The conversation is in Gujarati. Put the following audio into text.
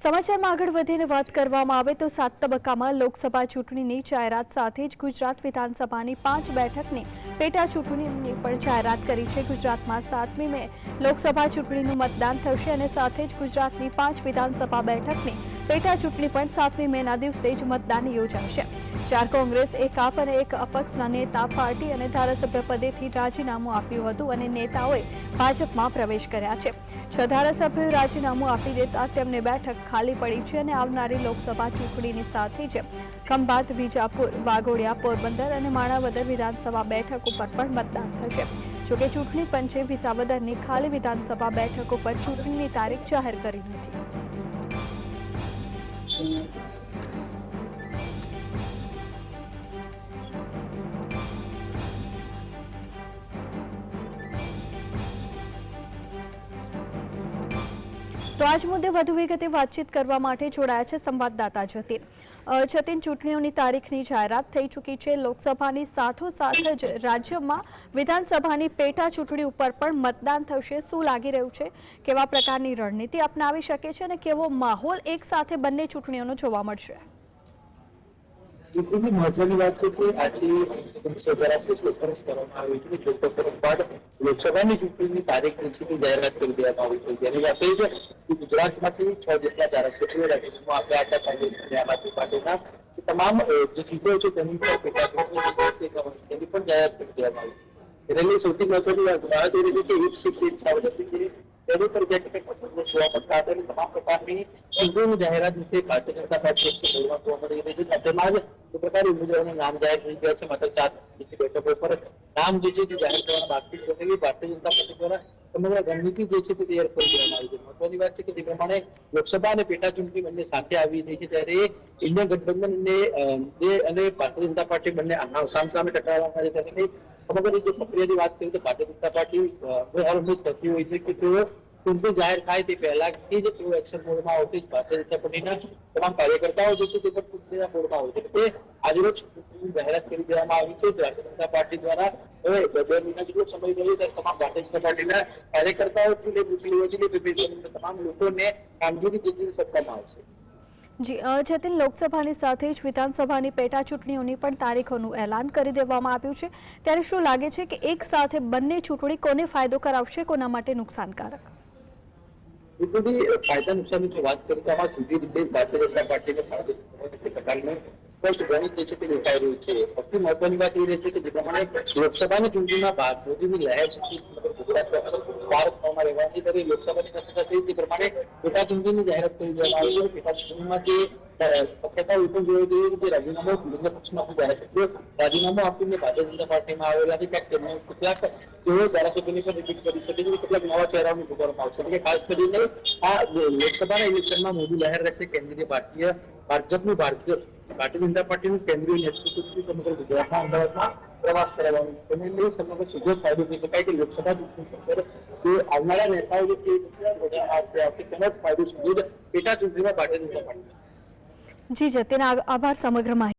સમાચારમાં આગળ વધીને વાત કરવામાં આવે તો સાત તબક્કામાં લોકસભા ચૂંટણીની જાહેરાત સાથે જ ગુજરાત વિધાનસભાની પાંચ બેઠકની પેટા ચૂંટણીની પણ જાહેરાત કરી છે. ગુજરાતમાં સાતમી મે લોકસભા ચૂંટણીનું મતદાન થશે અને સાથે જ ગુજરાતની પાંચ વિધાનસભા બેઠકની પેટા ચૂંટણી પણ સાતમી મેના દિવસે જ મતદાન યોજાશે. ચાર કોંગ્રેસ એક આપ અને એક અપક્ષના નેતા પાર્ટી અને ધારાસભ્ય પદેથી રાજીનામું આપ્યું હતું અને નેતાઓએ ભાજપમાં પ્રવેશ કર્યા છે. છ ધારાસભ્યોએ રાજીનામું આપી દેતા તેમને બેઠક ખાલી પડી છે અને આવનારી લોકસભા ચૂંટણીની સાથે જ ખંભાત, વિજાપુર, વાઘોડિયા, પોરબંદર અને માણાવદર વિધાનસભા બેઠક ઉપર પણ મતદાન થશે. જોકે ચૂંટણી પંચે વિસાવદરની ખાલી વિધાનસભા બેઠક ઉપર ચૂંટણીની તારીખ જાહેર કરી નથી. તો આજ મુદ્દે વધુ વિગતે વાતચીત કરવા માટે જોડાયા છે સંવાદદાતા જતીન. જતીન, ચૂંટણીઓની તારીખની જાહેરાત થઈ ચૂકી છે. લોકસભાની સાથોસાથ જ રાજ્યમાં વિધાનસભાની પેટા ચૂંટણી ઉપર પણ મતદાન થશે. શું લાગી રહ્યું છે? કેવા પ્રકારની રણનીતિ અપનાવી શકે છે અને કેવો માહોલ એક સાથે બંને ચૂંટણીઓનો જોવા મળશે? એટલી મહત્વની વાત છે કે આજે હતી. લોકસભાની ચૂંટણીની તારીખ છે જાહેરાત કરી દેવામાં આવી છે જેની એ છે કે ગુજરાતમાંથી છ જેટલા ધારાસભ્યો રાજ્યમાં આપણે આટલા કોંગ્રેસ અને આમ આદમી પાર્ટીના. તમામ જે સીટો છે તેની પણ જે તેની પણ જાહેરાત કરી દેવામાં આવી. એટલે સૌથી મહત્વની વાત એ હતી જે તમામ પ્રકારની જાહેરાત વિશે ભારતીય જનતા મળી રહી છે. જ એ પ્રકારે ઉમેદવારોનું નામ જાહેર થઈ ગયા છે. માત્ર ચાર બીજી બેઠકો પર નામ જે છે તે જાહેર કરવાના બાકી છે એટલે ભારતીય જનતા પાર્ટી દ્વારા સમગ્ર રણનીતિ જે છે તે તૈયાર કરી દેવામાં આવી છે. મહત્વની વાત છે કે જે પ્રમાણે લોકસભા અને પેટા ચૂંટણી બંને સાથે આવી રહી છે ત્યારે ઇન્ડિયન ગઠબંધનને અને અને ભારતીય જનતા પાર્ટી બંને આમ સામ સામે ટકરાવવામાં છે. ત્યારે સમગ્ર જે પ્રક્રિયાની વાત કરીએ તો ભારતીય જનતા પાર્ટી હર હંમેશ કરતી હોય છે કે તેઓ ચૂંટણી જાહેર થાય તે પહેલાથી જ તેઓ એક્શન મોડમાં આવતી જ જનતા પાર્ટીના તમામ કાર્યકર્તાઓ જે છે તે પણ ચૂંટણીના મોડમાં હોય એટલે આજરોજ જાહેરાત કરી દેવામાં આવી છે. ભારતીય જનતા પાર્ટી દ્વારા હવે બે મહિના જેટલો સમય રહ્યો ત્યારે તમામ ભારતીય જનતા પાર્ટીના કાર્યકર્તાઓથી લઈ બુદ્ધિઓથી લઈ વિપક્ષી તમામ લોકોને કામગીરી જેટલી સત્તામાં આવશે. જી જતીન લોકસભાની સાથે જ વિધાનસભાની પેટા ચૂંટણીઓની પણ તારીખોનું એલાન કરી દેવામાં આવ્યું છે. ત્યારે શું લાગે છે કે એક સાથે બંને ચૂંટણી કોને ફાયદો કરાવશે, કોના માટે નુકસાનકારક? બિલકુલથી ફાયદા નુકસાનની જો વાત કરીએ તો આમાં સીધી રીતે ભારતીય જનતા પાર્ટીને સ્પષ્ટ ગણિત છે તે દેખાઈ રહ્યું છે. સૌથી મહત્વની વાત એ રહેશે કે જે પ્રમાણે લોકસભાની ચૂંટણીમાં ભાર મોદીની લહેર છે તે પ્રમાણે પેટા ચૂંટણીની જાહેરાત કરી જે શક્યતા એ પણ જોઈ રહી છે રાજીનામું ધારાસભ્યો રાજીનામું આપીને ભારતીય જનતા પાર્ટીમાં આવેલા છે, ક્યાંક તેમનો કેટલાક તેઓ ધારાસભ્યોને પણ રિપીટ કરી શકે છે. કેટલાક નવા ચહેરાઓને ઉભરવામાં આવશે. એટલે ખાસ કરીને આ લોકસભાના ઇલેક્શનમાં મોદી લહેર રહેશે. કેન્દ્રીય ભારતીય ભાજપનું ભારતીય ભારતીય જનતા પાર્ટીનું કેન્દ્રીય નેતૃત્વ સમગ્ર ગુજરાતમાં અમદાવાદમાં પ્રવાસ કરાવવાનું તેને લઈ સમગ્ર સીધો ફાયદો થઈ શકાય કે લોકસભા ચૂંટણી આવનારા નેતાઓ જે તેનો જ ફાયદો સીધો પેટા ચૂંટણીમાં ભારતીય જનતા પાર્ટી. જી જતીન આભાર સમગ્ર માહિતી.